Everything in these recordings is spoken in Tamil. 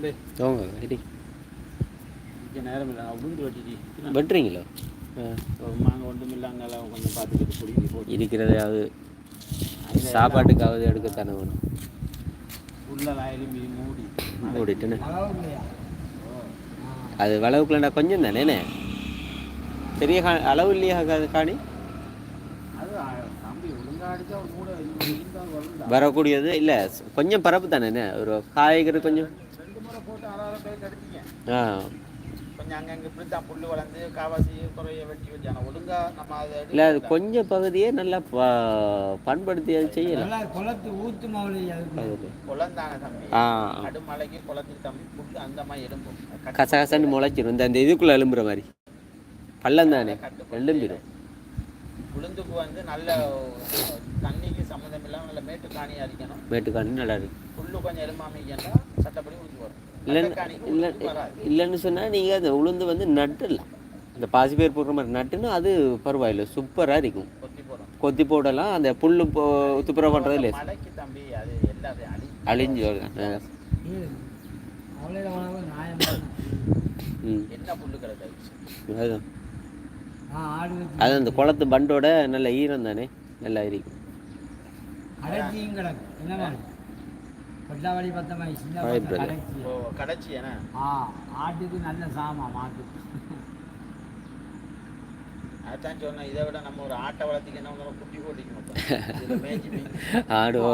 தம்பி தோங்க. இடி. நேரம் இல்லை. உளுந்து வெட்டிடி வெட்டுறீங்களோ? மாங்க ஒன்றும் இல்லாங்க கொஞ்சம் பார்த்துக்கிட்டு பிடிங்கி போட்டு இருக்கிறதையாவது சாப்பாட்டுக்காவது எடுக்கத்தானே வேணும். எலும்பி மூடி. ஓடிட்டுன்னு அது வளவுக்குள்ளா கொஞ்சம் தானேண்ணே பெரிய கா- அளவு இல்லையா காணி? வரக்கூடியது இல்லை. கொஞ்சம் பரப்பு தானேண்ணே ஒரு காய்கறி கொஞ்சம். ஆ. கொஞ்சம் அங்கங்கே இப்படி தான் புல் வளர்ந்து காவாசி குறைய வெட்டி வச்சான ஒழுங்கா நம்ம அதை இல்லை அது கொஞ்சம் பகுதியே நல்லா ப- பண்படுத்தி அது செய்யலாம். நல்லா குளத்து ஊத்து. குளந்தாங்க தம்பி. ஆ. கடுமலைக்கு குளத்துக்கு தம்பி புல் அந்த மாதிரி எலும்பும். கசகசன்னு முளைச்சிரும். இந்த இந்த இதுக்குள்ளே எலும்புற மாதிரி. பள்ளம் தானே? எலும்பிடும் உளுந்துக்கு வந்து நல்ல தண்ணிக்கு சம்மந்தம் இல்லாமல் நல்ல மேட்டு காணியாக அரிக்கணும். மேட்டுக்காணி நல்லா இருக்கு. புல்லு கொஞ்சம் எலும்பாமிக்கன்னா சட்டப்படி உளுந்து வரும். இல்லைன்னு இல்லைன்னு சொன்னால் நீங்கள் அந்த உளுந்து வந்து நட்டுடலாம் இந்த பாசி பேர் போடுற மாதிரி நட்டுன்னா அது பரவாயில்ல சூப்பராக இருக்கும். கொத்தி போடலாம் அந்த புல்லு போ துப்புரவு பண்ணுறது இல்லை அழிஞ்சு அதுதான் அது. அந்த குளத்து பண்டோட நல்ல ஈரம் தானே நல்லா இருக்கும். கொட்டாவளி பத்தமாயி சின்ன. கடைச்சி கடைச்சி. ஆ ஆட்டுக்கு நல்ல சாமா மாட்டுக்கு அதான் சொன்னேன் இதை விட நம்ம ஒரு ஆட்டை வளர்த்திக்கு என்ன குட்டி போட்டிக்கணும் இதுல மேய்ச்சி மேய்ச்சி. ஆடுவோ.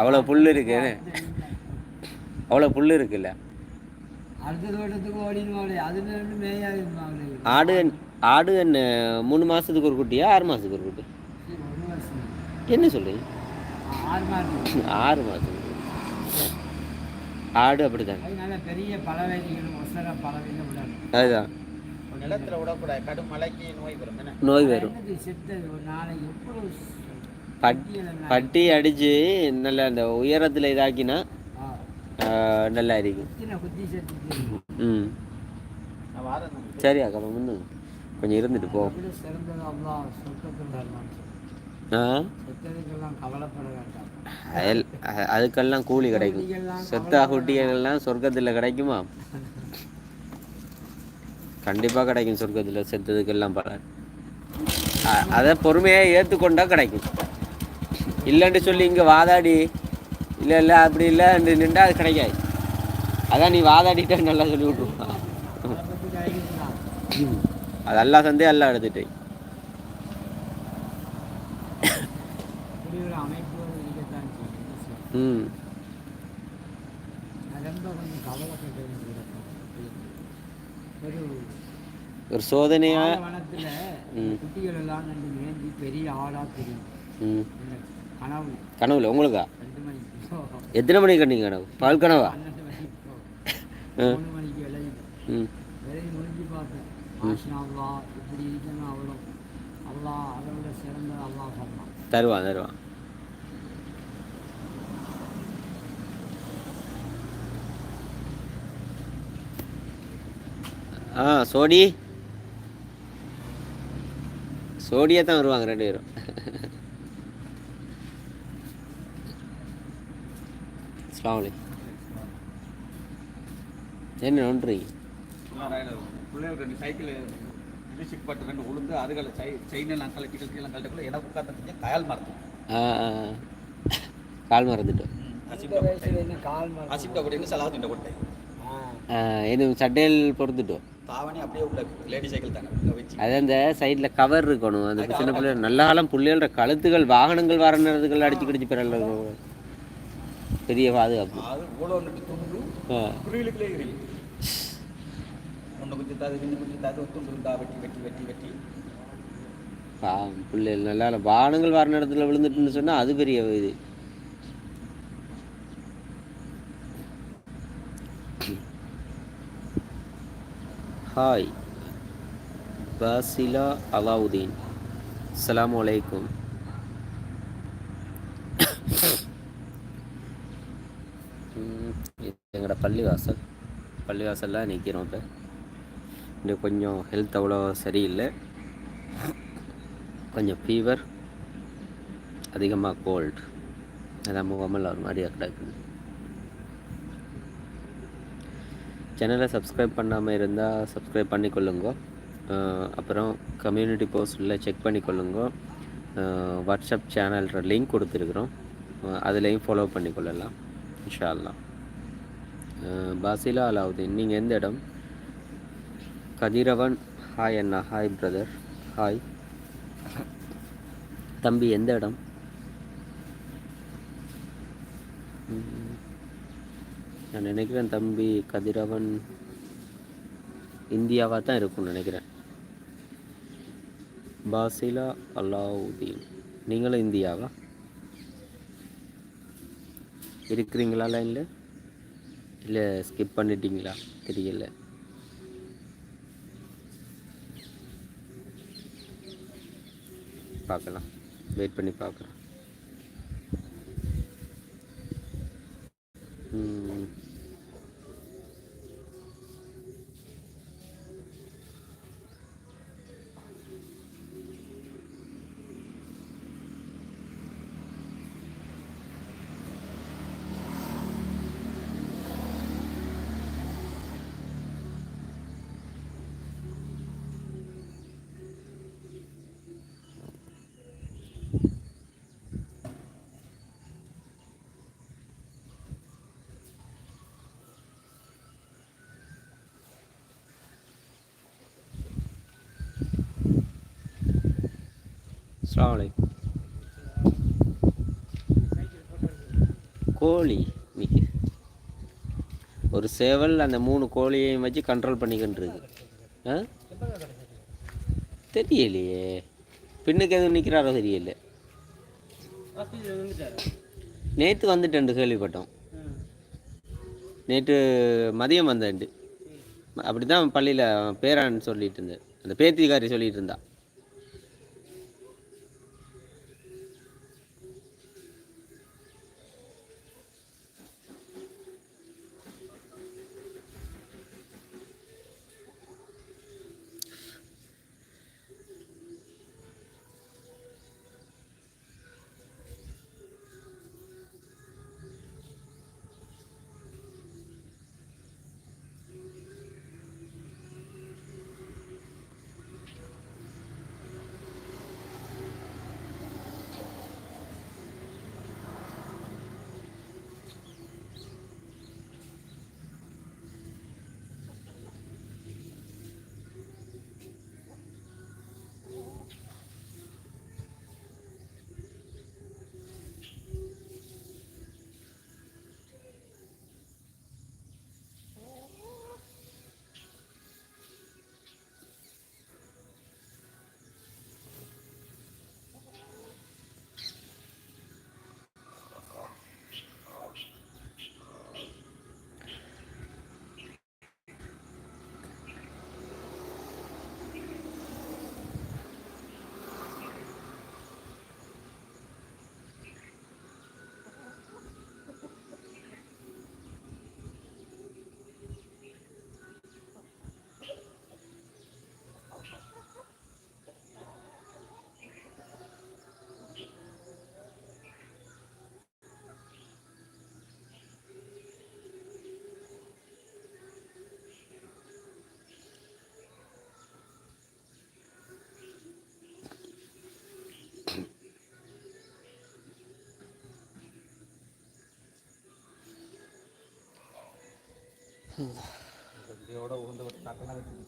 அவ்வளோ புல் இருக்கு. அவ்வளோ புல் இருக்குல்ல? ஆடு ஆடு என்ன மூணு மாதத்துக்கு ஒரு குட்டியா ஆறு மாதத்துக்கு ஒரு குட்டி? என்ன சொல்கிறீங்க ஆறு மாதத்துக்கு ஆடு அப்படிதான் அது நல்ல பெரிய அதுதான். நிலத்துல விடக்கூடாது. கடும் மலைக்கு நோய் வரும். என்ன? நோய் வரும்? பட்டி அடித்து நல்ல அந்த உயரத்தில் இதாக்கினா நல்லா இருக்கும் ம். சரி அக்கா முன்னு கொஞ்சம் இருந்துட்டு போ. அதுக்கெல்லாம் கூலி கிடைக்கும். செத்தா குட்டிகள்லாம் சொர்க்கத்தில் கிடைக்குமா? கண்டிப்பாக கிடைக்கும் சொர்க்கத்தில் செத்ததுக்கெல்லாம் பலன் அதை பொறுமையாக ஏற்றுக்கொண்டா கிடைக்கும். இல்லைன்னு சொல்லி இங்கே வாதாடி இல்லை இல்லை அப்படி இல்லைன்னு நின்றா அது கிடைக்காது. அதான் நீ வாதாடிட்டா நல்லா சொல்லி கிடைக்குதுதான் அதெல்லாம் சந்தே எல்லாம் எடுத்துட்டு இப்படி ஒரு அமைப்பு இருக்கத்தான் செய்யும் ம். நான் ரொம்ப கொஞ்சம் கவலைப்பட்டு ஒரு ஒரு சோதனையா? வனத்தில் குட்டிகள் எல்லாம் ரெண்டு மேந்தி பெரிய ஆளாக தெரியும் ம். எனக்கு கனவு கனவுல உங்களுக்கா? ரெண்டு மணிக்கு எத்தனை மணிக்கு கண்டிங்க கனவு? பால் கனவா? பன்னெண்டு மணிக்கு போகும். மூணு மணிக்கு விளையும் ம். விளைவி முடிஞ்சு பார்த்தேன் மாஷா அல்லா இப்படி இருக்கணும் அவ்வளோ அதை விட சொன்னான். தருவான் தருவான் ஆ சோடி சோடியாக தான் வருவாங்க ரெண்டு பேரும். அஸ்ஸலாமு அலைக்கும். என்ன ஒன்றீங்க பிள்ளைகள் எனக்கு உட்காந்து கயால் மரத்து ஆ ஆ ஆ. கால் மறந்துட்டோம். இந்த வயசுல என்ன கால் மரம் அசிப்டா கொட்டி சலாஹத்தின் கொட்டை. ஆ. இது சட்டையில் பொறுத்துட்டோம் தாவணி அப்படியே உள்ள லேடி சைக்கிள் தானே அது அந்த சைடில் கவர் இருக்கணும். அந்த சின்ன பிள்ளை நல்ல காலம் பிள்ளைகளோட கழுத்துகள் வாகனங்கள் வர நேரத்துகள் அடிச்சு கிடிச்சு பெறல. பெரிய பாதுகாப்பு. ஒன்று ரெண்டு இருந்தா வெட்டி வெட்டி வெட்டி வெட்டி பாவம் நல்லா இல்ல. வர நேரத்தில் விழுந்துட்டுன்னு சொன்னா அது பெரிய இது. ஹாய் பாசிலா அலாவுதீன் அஸ்லாம் வலைக்கும் எங்களோட பள்ளிவாசல் பள்ளிவாசலில் நிற்கிறோம் இப்போ இங்கே கொஞ்சம் ஹெல்த் அவ்வளோ சரியில்லை. கொஞ்சம் ஃபீவர் அதிகமாக கோல்டு அதான் முகமெல்லாம் ஒரு மாதிரியாக கிடக்குது சேனலை சப்ஸ்கிரைப் பண்ணாமல் இருந்தால் சப்ஸ்கிரைப் பண்ணிக்கொள்ளுங்க. அப்புறம் கம்யூனிட்டி போஸ்டில் செக் பண்ணிக்கொள்ளுங்க. வாட்ஸ்அப் சேனல்ற லிங்க் கொடுத்துருக்குறோம். அதுலேயும் ஃபாலோ பண்ணிக்கொள்ளலாம். இன்ஷா அல்லாஹ் பாசிலா அலாவுதீன் நீங்கள் எந்த இடம்? கதிரவன். ஹாய் அண்ணா. ஹாய் பிரதர் ஹாய் தம்பி எந்த இடம்? நான் நினைக்கிறேன் தம்பி கதிரவன் இந்தியாவாக தான் இருக்கும்னு நினைக்கிறேன். பாசிலா அலாவுதீன். நீங்களும் இந்தியாவா? இருக்கிறீங்களா லைனில் இல்லை ஸ்கிப் பண்ணிட்டீங்களா? தெரியல. பார்க்கலாம். வெயிட் பண்ணி பார்க்குறேன் அஸ்ஸலாமு கோழி இன்னைக்கு ஒரு சேவல் அந்த மூணு கோழியையும் வச்சு கண்ட்ரோல் பண்ணிக்கிட்டு இருக்கு ஆ? தெரியலையே. பின்னுக்கு எதுவும் நிற்கிறாரோ தெரியல. நேற்று வந்துட்டேன் கேள்விப்பட்டோம். நேற்று மதியம் வந்தேன் அப்படி தான் பள்ளியில் பேரான்னு சொல்லிட்டு இருந்தேன். அந்த பேத்திக்காரி சொல்லிட்டு இருந்தா. இதோட உளுந்து தாக்கெல்லாம் வச்சு